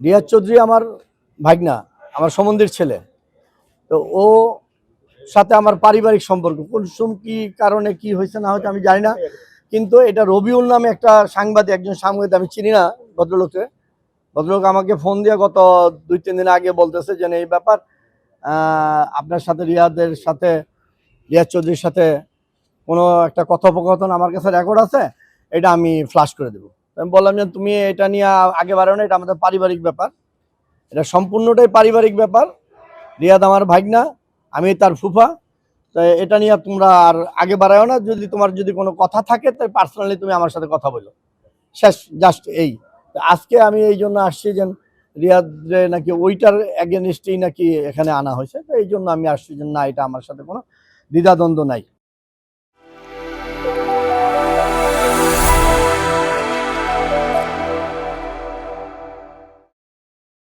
রিয়াজ চৌধুরী আমার ভাগনা, আমার সম্বন্ধের ছেলে। তো ও সাথে আমার পারিবারিক সম্পর্ক কুলসুম কি কারণে, কি হয়েছে, না হয়তো আমি জানি না। কিন্তু এটা রবিউল নামে একটা সাংবাদিক, একজন সাংবাদিক, আমি চিনি না ভদ্রলোককে। ভদ্রলোক আমাকে ফোন দিয়ে গত দুই, তিন দিন আগে বলতেছে যে এই ব্যাপার আপনার সাথে রিয়াদের সাথে, রিয়াজ চৌধুরীর সাথে কোনো একটা কথোপকথন আমার কাছে রেকর্ড আছে, এটা আমি ফ্লাশ করে দেবো। আমি বললাম যে তুমি এটা নিয়ে আগে বাড়ো না, এটা আমাদের পারিবারিক ব্যাপার। এটা সম্পূর্ণটাই পারিবারিক ব্যাপার। রিয়াদ আমার ভাগনা, আমি তার ফুফা। তো এটা নিয়ে তোমরা আর আগে বাড়াও না, যদি তোমার যদি কোনো কথা থাকে, তাই পার্সোনালি তুমি আমার সাথে কথা বলো। শেষ জাস্ট এই। আজকে আমি এই জন্য আসছি যে রিয়াদে নাকি ওইটার এগেনস্টেই নাকি এখানে আনা হয়েছে তো এই জন্য আমি আসছি যে না, এটা আমার সাথে কোনো দ্বিধাদ্বন্দ্ব নাই।